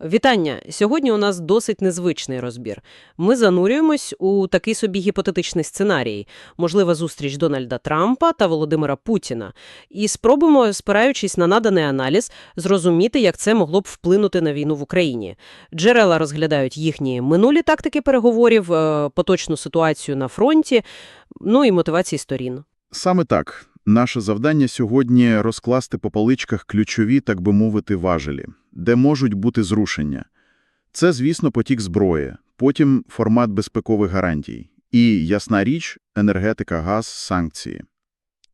Вітання! Сьогодні у нас досить незвичний розбір. Ми занурюємось у такий собі гіпотетичний сценарій, можлива зустріч Дональда Трампа та Володимира Путіна, і спробуємо, спираючись на наданий аналіз, зрозуміти, як це могло б вплинути на війну в Україні. Джерела розглядають їхні минулі тактики переговорів, е, поточну ситуацію на фронті, ну і мотивації сторін. Саме так. Наше завдання сьогодні – розкласти по поличках ключові, так би мовити, важелі, де можуть бути зрушення. Це, звісно, потік зброї, потім формат безпекових гарантій і, ясна річ, енергетика, газ, санкції.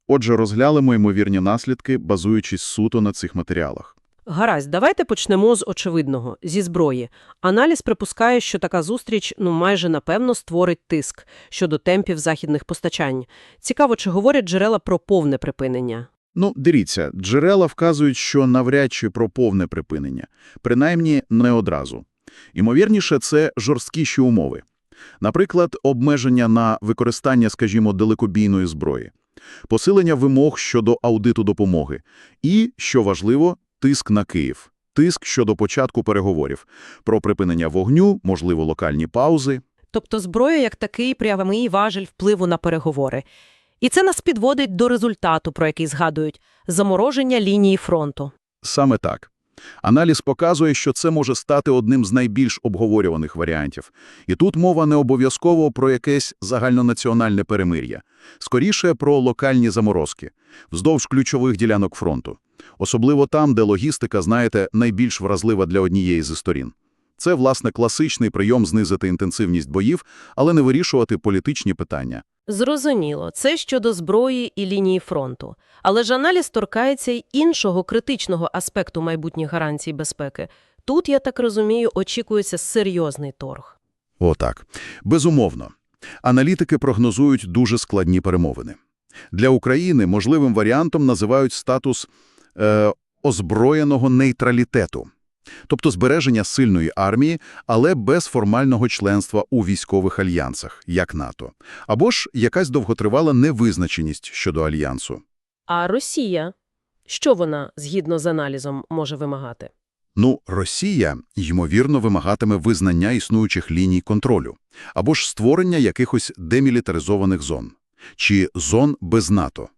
Отже, розглянемо ймовірні наслідки, базуючись суто на цих матеріалах. Гаразд, давайте почнемо з очевидного – зі зброї. Аналіз припускає, що така зустріч, ну, майже напевно створить тиск щодо темпів західних постачань. Цікаво, чи говорять джерела про повне припинення. Ну, дивіться, джерела вказують, що навряд чи про повне припинення, принаймні не одразу. Імовірніше, це жорсткіші умови. Наприклад, обмеження на використання, скажімо, далекобійної зброї, посилення вимог щодо аудиту допомоги і, що важливо, тиск на Київ, тиск щодо початку переговорів, про припинення вогню, можливо, локальні паузи. Тобто зброя як такий прямий важель впливу на переговори. І це нас підводить до результату, про який згадують – замороження лінії фронту. Саме так. Аналіз показує, що це може стати одним з найбільш обговорюваних варіантів. І тут мова не обов'язково про якесь загальнонаціональне перемир'я. Скоріше про локальні заморозки, вздовж ключових ділянок фронту. Особливо там, де логістика, знаєте, найбільш вразлива для однієї зі сторін. Це, власне, класичний прийом знизити інтенсивність боїв, але не вирішувати політичні питання. Зрозуміло, це щодо зброї і лінії фронту. Але ж аналіз торкається й іншого критичного аспекту майбутніх гарантій безпеки. Тут, я так розумію, очікується серйозний торг. Отак. Безумовно. Аналітики прогнозують дуже складні перемовини. Для України можливим варіантом називають статус е, озброєного нейтралітету, тобто збереження сильної армії, але без формального членства у військових альянсах, як НАТО, або ж якась довготривала невизначеність щодо альянсу. А Росія? Що вона, згідно з аналізом, може вимагати? Ну, Росія, ймовірно, вимагатиме визнання існуючих ліній контролю, або ж створення якихось демілітаризованих зон, чи зон без НАТО.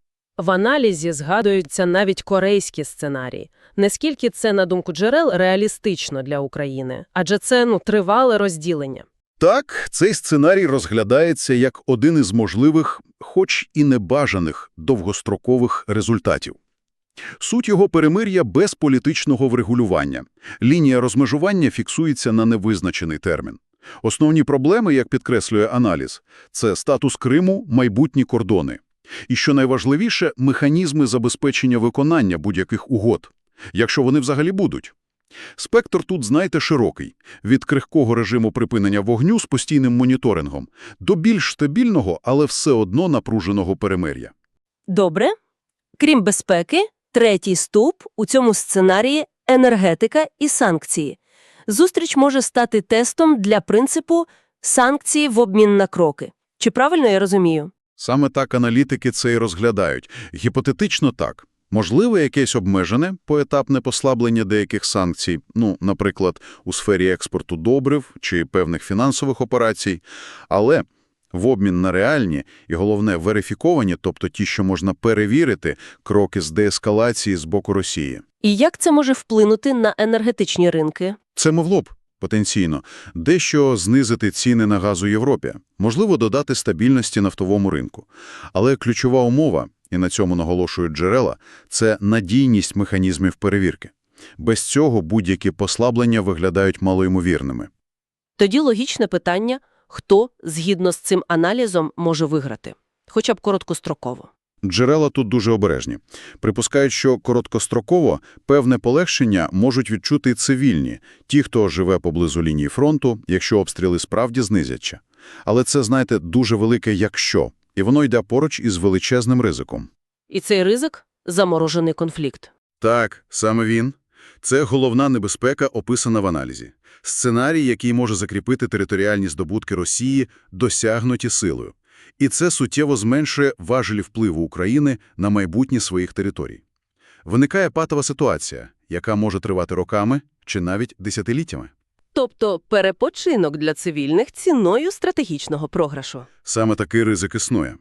В аналізі згадуються навіть корейські сценарії. Наскільки це, на думку джерел, реалістично для України? Адже це ну, тривале розділення. Так, цей сценарій розглядається як один із можливих, хоч і небажаних, довгострокових результатів. Суть його перемир'я без політичного врегулювання. Лінія розмежування фіксується на невизначений термін. Основні проблеми, як підкреслює аналіз, це статус Криму, майбутні кордони. І, що найважливіше, механізми забезпечення виконання будь-яких угод, якщо вони взагалі будуть. Спектр тут, знаєте, широкий – від крихкого режиму припинення вогню з постійним моніторингом до більш стабільного, але все одно напруженого перемир'я. Добре. Крім безпеки, третій стовп у цьому сценарії – енергетика і санкції. Зустріч може стати тестом для принципу санкції в обмін на кроки. Чи правильно я розумію? Саме так аналітики це і розглядають. Гіпотетично так. Можливо, якесь обмежене, поетапне послаблення деяких санкцій, ну, наприклад, у сфері експорту добрив чи певних фінансових операцій, але в обмін на реальні і, головне, верифіковані, тобто ті, що можна перевірити, кроки з деескалації з боку Росії. І як це може вплинути на енергетичні ринки? Це могло б, потенційно, дещо знизити ціни на газ у Європі, можливо, додати стабільності нафтовому ринку. Але ключова умова, і на цьому наголошують джерела, це надійність механізмів перевірки. Без цього будь-які послаблення виглядають малоймовірними. Тоді логічне питання – хто, згідно з цим аналізом, може виграти? Хоча б короткостроково. Джерела тут дуже обережні. Припускають, що короткостроково певне полегшення можуть відчути і цивільні, ті, хто живе поблизу лінії фронту, якщо обстріли справді знизяться. Але це, знаєте, дуже велике «якщо», і воно йде поруч із величезним ризиком. І цей ризик – заморожений конфлікт. Так, саме він. Це головна небезпека, описана в аналізі. Сценарій, який може закріпити територіальні здобутки Росії, досягнуті силою. І це суттєво зменшує важелі впливу України на майбутнє своїх територій. Виникає патова ситуація, яка може тривати роками чи навіть десятиліттями. Тобто перепочинок для цивільних ціною стратегічного програшу. Саме такий ризик існує.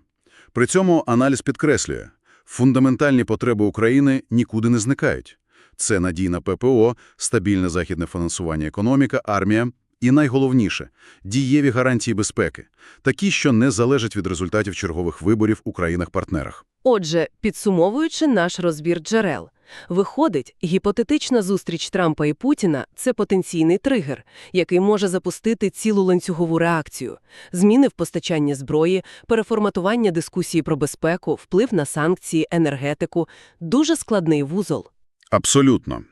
При цьому аналіз підкреслює, фундаментальні потреби України нікуди не зникають. Це надійна ППО, стабільне західне фінансування економіка, армія і, найголовніше, дієві гарантії безпеки, такі, що не залежать від результатів чергових виборів у країнах-партнерах. Отже, підсумовуючи наш розбір джерел, виходить, гіпотетична зустріч Трампа і Путіна – це потенційний тригер, який може запустити цілу ланцюгову реакцію. Зміни в постачанні зброї, переформатування дискусії про безпеку, вплив на санкції, енергетику – дуже складний вузол. Абсолютно.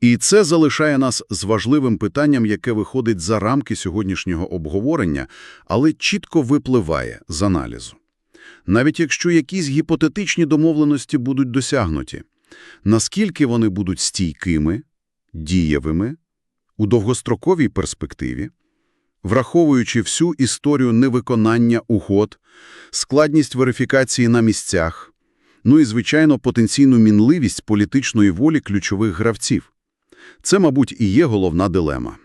І це залишає нас з важливим питанням, яке виходить за рамки сьогоднішнього обговорення, але чітко випливає з аналізу. Навіть якщо якісь гіпотетичні домовленості будуть досягнуті, наскільки вони будуть стійкими, дієвими, у довгостроковій перспективі, враховуючи всю історію невиконання угод, складність верифікації на місцях, ну і, звичайно, потенційну мінливість політичної волі ключових гравців. Це, мабуть, і є головна дилема.